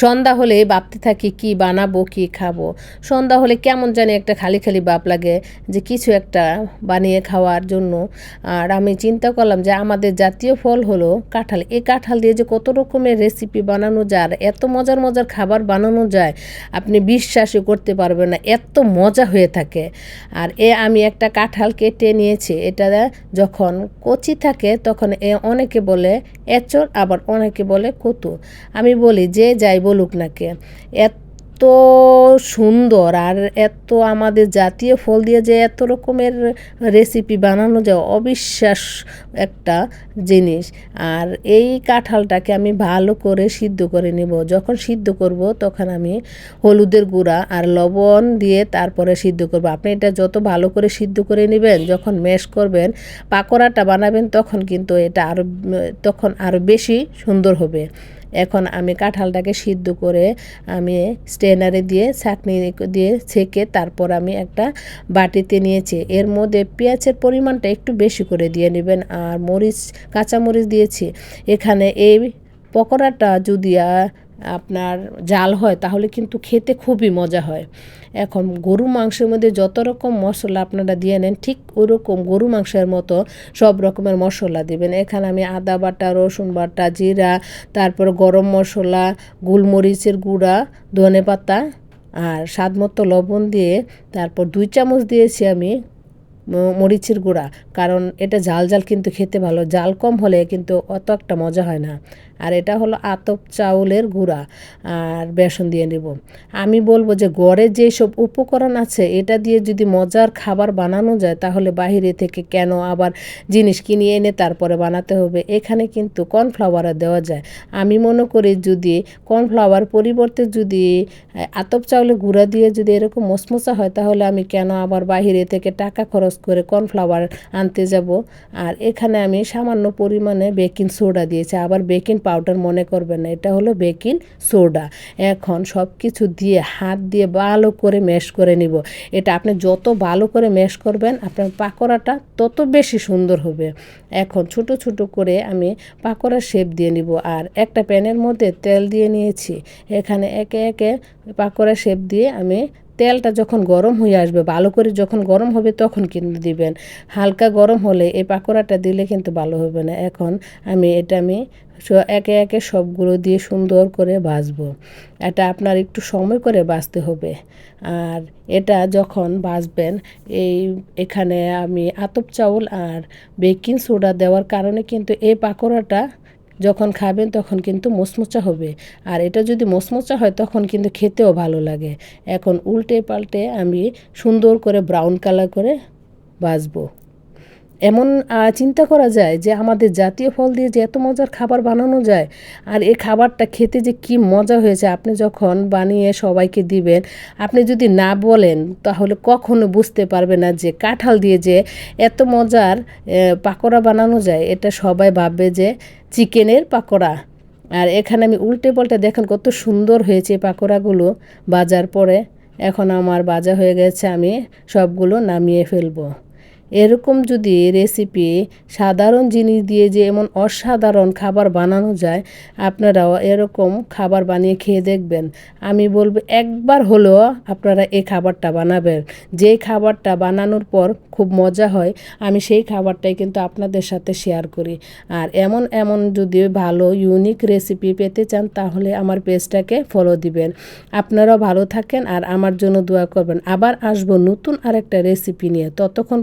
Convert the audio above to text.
সন্ধ্যা হলে ভাবতে থাকি, কি বানাবো, কি খাব। সন্ধ্যা হলে কেমন জানি একটা খালি খালি বাপ লাগে যে কিছু একটা বানিয়ে খাওয়ার জন্য। আর আমি চিন্তা করলাম যে আমাদের জাতীয় ফল হলো কাঁঠাল। এই কাঁঠাল দিয়ে যে কত রকমের রেসিপি বানানো যায়, আর এত মজার মজার খাবার বানানো যায়, আপনি বিশ্বাসই করতে পারবেন না, এত মজা হয়ে থাকে। আর এ আমি একটা কাঁঠাল কেটে নিয়েছি, এটা যখন কচি থাকে তখন এ অনেকে বলে এচর আবার অনেকে বলে কতু আমি বলি যে যাই বলুক নাকে এত সুন্দর আর এত আমাদের জাতীয় ফল দিয়ে যে এত রকমের রেসিপি বানানো যায় অবিশ্বাস একটা জিনিস। আর এই কাঁঠালটাকে আমি ভালো করে সিদ্ধ করে নেব। যখন সিদ্ধ করব, তখন আমি হলুদের গুঁড়া আর লবণ দিয়ে তারপরে সিদ্ধ করব। আপনি এটা যত ভালো করে সিদ্ধ করে নেবেন, যখন ম্যাশ করবেন, পাকোড়াটা বানাবেন, তখন কিন্তু এটা আরও তখন আরও বেশি সুন্দর হবে। এখন আমি কাঁঠালটাকে সিদ্ধ করে আমি স্টেনারে দিয়ে ছাঁকনি দিয়ে ছেঁকে তারপর আমি একটা বাটিতে নিয়েছি। এর মধ্যে পেঁয়াজের পরিমাণটা একটু বেশি করে দিয়ে নেবেন আর মরিচ, কাঁচামরিচ দিয়েছি। এখানে এই পকোড়াটা যদি আপনার জাল হয়, তাহলে কিন্তু খেতে খুবই মজা হয়। এখন গরু মাংসের মধ্যে যত রকম মশলা আপনারা দিয়ে নেন, ঠিক ওরকম গরু মাংসের মতো সব রকমের মশলা দিবেন। এখানে আমি আদা বাটা, রসুন বাটা, জিরা, তারপর গরম মশলা, গোলমরিচের গুঁড়া ধনে পাতা আর স্বাদ মতো লবণ দিয়ে তারপর দুই চামচ দিয়েছি আমি মরিচের গুঁড়া। কারণ এটা ঝাল ঝাল কিন্তু খেতে ভালো। জাল কম হলে কিন্তু অত একটা মজা হয় না। আর এটা হলো আতপ চাউলের গুঁড়া। আর বেসন দিয়ে নেব। আমি বলব যে গড়ে যেসব উপকরণ আছে, এটা দিয়ে যদি মজার খাবার বানানো যায়, তাহলে বাহিরে থেকে কেন আবার জিনিস কিনে এনে তারপরে বানাতে হবে? এখানে কিন্তু কর্নফ্লাওয়ার দেওয়া যায়। আমি মনে করি যদি কর্নফ্লাওয়ার পরিবর্তে যদি আতপ চাউলের গুঁড়া দিয়ে যদি এরকম মশমশা হয়, তাহলে আমি কেন আবার বাহিরে থেকে টাকা খরচ করে কর্নফ্লাওয়ার আনতে যাব। আর এখানে আমি সামান্য পরিমাণে বেকিং সোডা দিয়েছি। আবার বেকিং পাউডার মনে করবেন না, এটা হলো বেকিং সোডা। এখন সব কিছু দিয়ে হাত দিয়ে ভালো করে ম্যাশ করে নিব। এটা আপনি যত ভালো করে ম্যাশ করবেন, আপনার পাকোড়াটা তত বেশি সুন্দর হবে। এখন ছোট ছোট করে আমি পাকোড়ার শেপ দিয়ে নিব। আর একটা প্যানের মধ্যে তেল দিয়ে নিয়েছি। এখানে একে একে পাকোড়া শেপ দিয়ে আমি তেলটা যখন গরম হয়ে আসবে, ভালো করে যখন গরম হবে তখন কিন্তু দিবেন। হালকা গরম হলে এই পাকোড়াটা দিলে কিন্তু ভালো হবে না। এখন আমি এটা আমি একে একে সবগুলো দিয়ে সুন্দর করে ভাজবো। এটা আপনার একটু সময় করে বাজতে হবে। আর এটা যখন বাজবেন এই এখানে আমি আতপ চাউল আর বেকিং সোডা দেওয়ার কারণে কিন্তু এই পাকোড়াটা যখন খাবেন তখন কিন্তু মোচমোচা হবে। আর এটা যদি মোচমোচা হয় তখন কিন্তু খেতেও ভালো লাগে। এখন উল্টে পাল্টে আমি সুন্দর করে ব্রাউন কালার করে বাজবো এমন চিন্তা করা যায় যে আমাদের জাতীয় ফল দিয়ে যে এত মজার খাবার বানানো যায় আর এই খাবারটা খেতে যে কি মজা হয়েছে। আপনি যখন বানিয়ে সবাইকে দিবেন, আপনি যদি না বলেন তাহলে কখনো বুঝতে পারবে না যে কাঁঠাল দিয়ে যে এত মজার পাকোড়া বানানো যায়। এটা সবাই ভাববে যে চিকেনের পাকোড়া। আর এখানে আমি উল্টে পাল্টে দেখেন কত সুন্দর হয়েছে পাকোড়াগুলো বাজার পরে। এখন আমার বাজা হয়ে গেছে, আমি সবগুলো নামিয়ে ফেলব। এরকম যদি রেসিপি সাধারণ জিনিস দিয়ে যে এমন অসাধারণ খাবার বানানো যায়, আপনারাও এরকম খাবার বানিয়ে খেয়ে দেখবেন। আমি বলব একবার হলেও আপনারা এই খাবারটা বানাবেন। যে খাবারটা বানানোর পর খুব মজা হয়, আমি সেই খাবারটাই কিন্তু আপনাদের সাথে শেয়ার করি। আর এমন এমন যদি ভালো ইউনিক রেসিপি পেতে চান, তাহলে আমার পেজটাকে ফলো দিবেন। আপনারাও ভালো থাকেন আর আমার জন্য দোয়া করবেন। আবার আসব নতুন আরেকটা রেসিপি নিয়ে। ততক্ষণ